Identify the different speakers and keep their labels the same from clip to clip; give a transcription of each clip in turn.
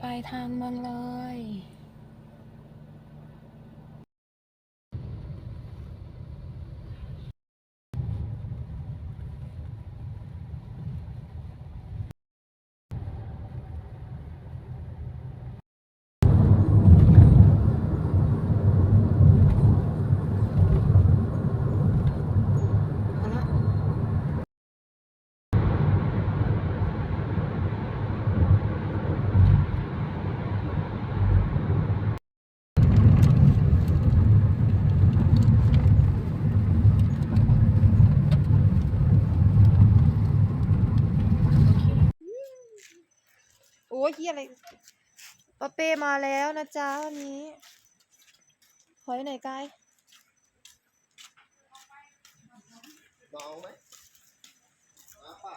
Speaker 1: ไปทางเมืองเลย
Speaker 2: ยเฮียอะไรปาเป้มาแล้วนะจ๊ะวันนี้หอยไหนกาย
Speaker 3: ลองไหมมาป่ะ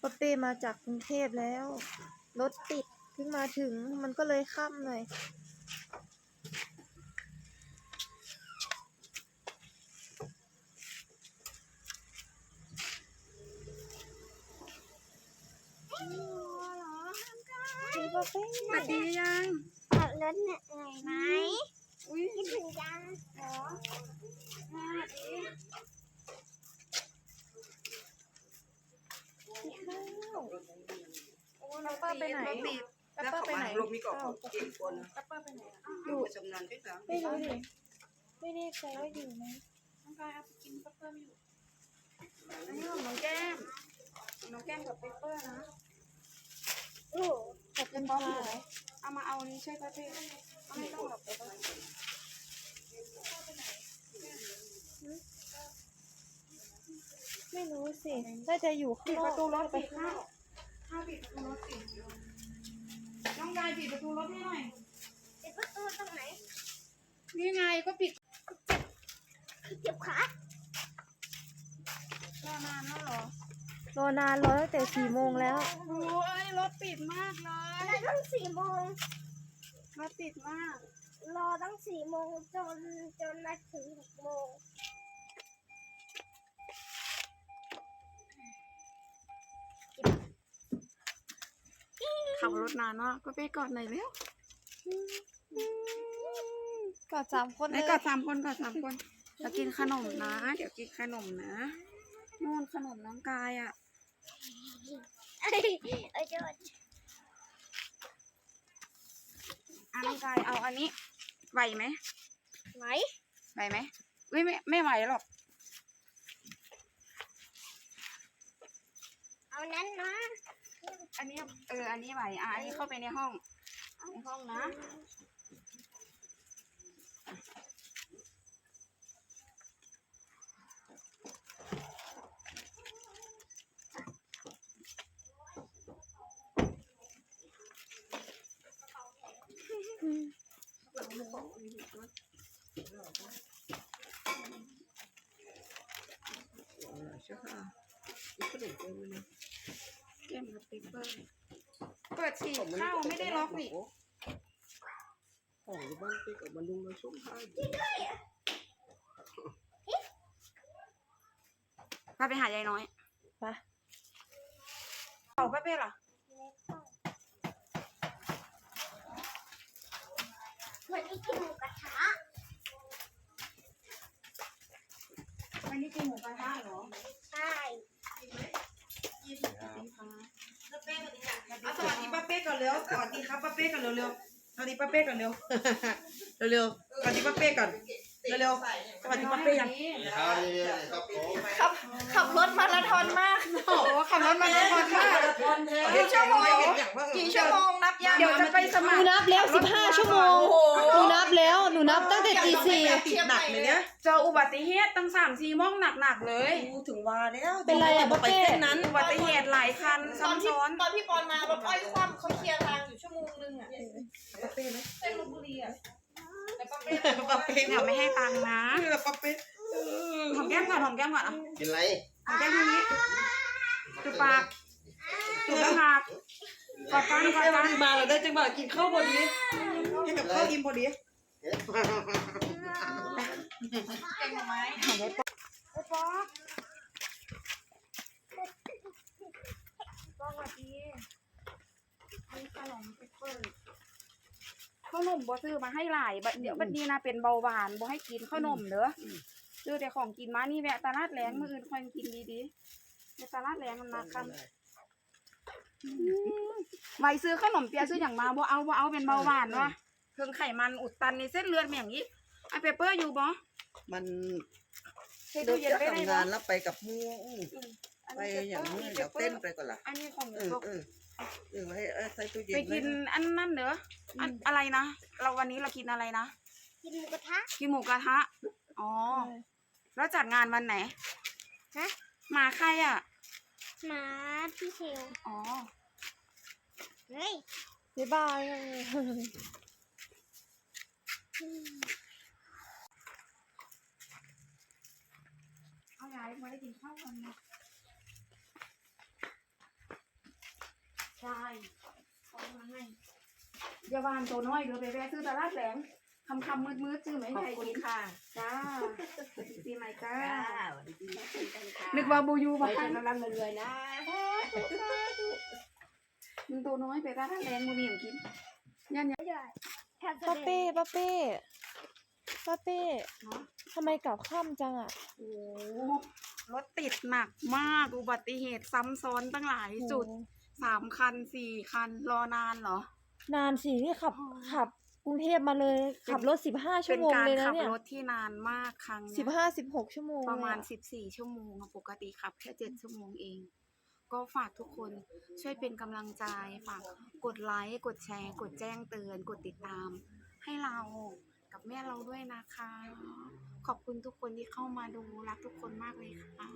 Speaker 2: ปาเป้มาจากกรุงเทพแล้ว รถติดเพิ่งมาถึงมันก็เลยค่ำหน่อย พี่ปาเป้
Speaker 4: สวัสดียัง
Speaker 5: ขับรถเหนื่อยไหมอุ้ยคิดถึงจังเหรอ
Speaker 2: แอปเป้าไปไหนแอปเป้าไปไหน
Speaker 4: ลงมีกรอบข
Speaker 2: อ้าว
Speaker 4: เก่งคน
Speaker 2: แอปเป้าไปไหนอ
Speaker 4: ยู่สำนันที่สาม
Speaker 2: ไม่รู้ดิไม่แน่ใจว่าอยู่ไหม
Speaker 4: น้องกายเอาไปกินเปเปอร์อยู่อันนี้ของน้องแก้มน้องแก้มกับเปเปอร์นะ
Speaker 5: โอ้
Speaker 2: ขอบคุณค่ะ
Speaker 4: เอามาเอานี้ใช่ปะเป้ไม่ต้องหรอกเปเปอร์
Speaker 2: ไม่รู้สิน่าจะอยู่ข้าง
Speaker 4: ปิด
Speaker 2: น
Speaker 4: ป
Speaker 2: อก
Speaker 4: ระตูรถ
Speaker 2: ไป
Speaker 4: ปิด
Speaker 2: ข้างน
Speaker 4: ข้าวปิดประตูรถปิดน้องกายปิดประตูรถให้หน่อย
Speaker 5: ปิดประตูตรงไหน
Speaker 4: นี่ไงก็ปิด
Speaker 5: เจ็บขา ร
Speaker 4: อนานแล้วเหรอ
Speaker 2: รอนานรอตั้งแต่สี่โมงแล้ว
Speaker 4: โอ้ยรถติดมากเลย
Speaker 5: รอตั้งสี่โมง
Speaker 4: รถติดมาก
Speaker 5: รอตั้งสี่โมงจนจนมาถึงหกโมง
Speaker 4: ขับรถนานมากก็ไปกอดหน่อยเร็ว
Speaker 2: กอดสามคนเล
Speaker 4: ไอ้
Speaker 2: ย
Speaker 4: กอดสามคนกอดสามคนจะกินขนมนะ เดี๋ยวกินขนมนะนู่นขนมน้องกายอะ
Speaker 5: เอ้ยเอ้ยจอด
Speaker 4: อะน้องกายเอาอันนี้ไหวไหม
Speaker 5: ไหม
Speaker 4: ไหวไหมอุ้ยไม่ไม่ไหวหรอก
Speaker 5: เอานั้นนะ
Speaker 4: อันนี้เอออันนี้ไหวอะอันนี้เข้าไปในห้องในห้องนะ เกมกับเปเปอร์เปิดสิเข้าไม่ได้ล็อกนี่
Speaker 3: ของอยู่บ้านเป๊กกับมันลุงมาส่วงให้
Speaker 4: พาไปหายายน้อย
Speaker 2: ไป
Speaker 4: เอาไปเป้เหรอ
Speaker 5: วันนี้กินหมูกระทะ
Speaker 4: วันนี้กินหมูกระทะเหรอ
Speaker 5: ใช่
Speaker 4: เอาสวัสดีป้าเป้ก่อนเร็วสวัสดีครับป้าเป้ก่อนเร็วๆสวัสดีป้าเป้ก่อนเร็ว เร็วๆสวัสดีป้าเป้ก่อนเร็วๆ สวัสดีป้าเป้ยัง
Speaker 3: ข้าวนี่ครับผม
Speaker 2: ขับขับรถมาราธอนมาก
Speaker 4: โอ้โหขับรถมาทั้งวันค่ะ
Speaker 2: กี่ชั่วโมงกี่ชั่วโมงนับยัง
Speaker 4: เดี๋ยวจะไปส
Speaker 2: ห
Speaker 4: มั
Speaker 2: นู
Speaker 4: คร
Speaker 2: นับแล้วสิบห้าชั่วโมงหนูนับแล้วหนูนับตั้งแต่ตีสี่
Speaker 6: ติดหนักเลยเนี่ย
Speaker 4: เจออุบัติเหตุตั้งสามสี่โมงหนักๆเลย
Speaker 6: กูถึงว่าแล้ว
Speaker 2: เป็นไรอะ
Speaker 6: ต้องไป
Speaker 2: ป้าเป้
Speaker 6: เส้นนั้น
Speaker 4: อุบัติเหตุหลายคัน
Speaker 7: ตอน
Speaker 4: ซ้ำ
Speaker 7: ที่
Speaker 4: ซ้อน
Speaker 7: ตอนพี่ปอนมารถอ้อยคว่ำเขาเคลียร์ทางอยู่ชั่วโมงนึงอะ
Speaker 6: ปาเป้ไหม
Speaker 7: เส้นลพบุรีอะแต่ ปะเป๊ะ
Speaker 6: เดี๋
Speaker 4: ไม่ให้ตังค์นะ
Speaker 6: เออปะเป๊ะเออ
Speaker 4: หอมแก้มก่อนหอมแก้มก่อนอะ
Speaker 3: กินไร
Speaker 4: หอมแก้มตรงนี้จุบปากจุบปากกอดกันกอดกัน
Speaker 6: มาเราได้จังหวะกินข้าวพอดีกินกับข้าวอิ่มพอดี
Speaker 7: แกงหน่งไหม
Speaker 4: ไอ้มป
Speaker 5: อกปอกสวัสดีมี
Speaker 4: ขนมเปิดาวนมบ่ซื้อมาให้หลายบัดเดี๋ยวบัดนี้นะเป็นเบาหวานบ่ให้กินข้าวนมเด้ออซื้อแต่ของกินมานี่แวะตลาดแรงมื้ออื่นค่อยกินดีๆในตลาดแรงมันมาคำไว้ซื้อขนมเปียซื้ออย่างมาบ่เอาบ่เอาเป็นเบาหวานวะเพิ่งไขมันอุดตันในเส้นเลือดแม่งอีกไอเปเปอร์อยู่บ่
Speaker 3: มัน
Speaker 4: ใช้
Speaker 3: เลิ
Speaker 4: ตู้
Speaker 3: ก
Speaker 4: เย็น
Speaker 3: จาก
Speaker 4: ไปได้
Speaker 3: ทำ
Speaker 4: บ่
Speaker 3: งานแล้วไปกับหมูอู้
Speaker 4: อัน
Speaker 3: ไป
Speaker 4: นี้
Speaker 3: อย่างนี้
Speaker 4: นี้
Speaker 3: เดี๋ยวเต้นไปก่อนล่ะ
Speaker 4: อันนี้ของ
Speaker 3: เออ
Speaker 4: ตก
Speaker 3: เออเออไว้เออใส่ตู้เย็น
Speaker 4: ไปกิน
Speaker 3: ไว้
Speaker 4: อันนั่นเด้อ อันอะไรนะ เราวันนี้เรากินอะไรนะ
Speaker 5: กินหมูกระทะ
Speaker 4: กินหมูกระทะ อ๋อ แล้วจัดงานวันไหน
Speaker 5: ฮะ
Speaker 4: มาใครอะ
Speaker 5: หมาพี่เชล
Speaker 4: อ๋อ
Speaker 5: เฮ้ย
Speaker 2: บ๊ายบาย
Speaker 4: เอายายมาได้กินข้าวกันนะใช่เอามาให้อ ย่าวานตัวน้อยเดี๋ยวไปแวะซื้อตลาดแหลงคำคำมืดมืดๆซื้อไหม
Speaker 6: ขอบ
Speaker 4: ให้
Speaker 6: คุณ
Speaker 4: กิน
Speaker 6: ค่ะ
Speaker 4: จ้าปีใหม่จ้า
Speaker 6: สวัสดีปีใหม่กันค่ะ
Speaker 4: นึกว่าบูยู
Speaker 6: ไป
Speaker 4: มา
Speaker 6: กั
Speaker 4: คั
Speaker 6: น
Speaker 4: น
Speaker 6: ร่ำรวยๆนะ
Speaker 4: มึงตัวน้อยไปตลาดแหลงมึงมีอย่างกินยันยัน
Speaker 5: ถ้าแส
Speaker 2: ป้า
Speaker 5: ด
Speaker 2: เป้
Speaker 5: ง
Speaker 2: ป้าเป้ป้าเป้
Speaker 4: เนาะ
Speaker 2: ทำไมกลับค่ำจังอะ
Speaker 4: โอ้รถติดหนักมากอุบัติเหตุซ้ำซ้อนตั้งหลายจุด
Speaker 2: โอ้
Speaker 4: สามคันสี่คันรอนานเหรอ
Speaker 2: นานสินี่ขับขับกรุงเทพมาเลย ขับรถสิบห้าชั่
Speaker 4: เป็
Speaker 2: วนโมง
Speaker 4: การ
Speaker 2: เลยนะ
Speaker 4: ขับ
Speaker 2: เนี่ย
Speaker 4: รถที่นานมากครั้งเนี้ย
Speaker 2: สิบห้าสิบหกชั่วโมง
Speaker 4: ประมาณ
Speaker 2: เลยอ
Speaker 4: สิบสี่ชั่วโมงอะปกติขับแค่เจ็ดชั่วโมงเอง ก็ฝากทุกคนช่วยเป็นกำลังใจฝากกดไลค์กดแชร์ กดแจ้งเตือน กดติดตาม ให้เรากับแม่เราด้วยนะคะ ขอบคุณทุกคนที่เข้ามาดูรักทุกคนมากเลยค่ะ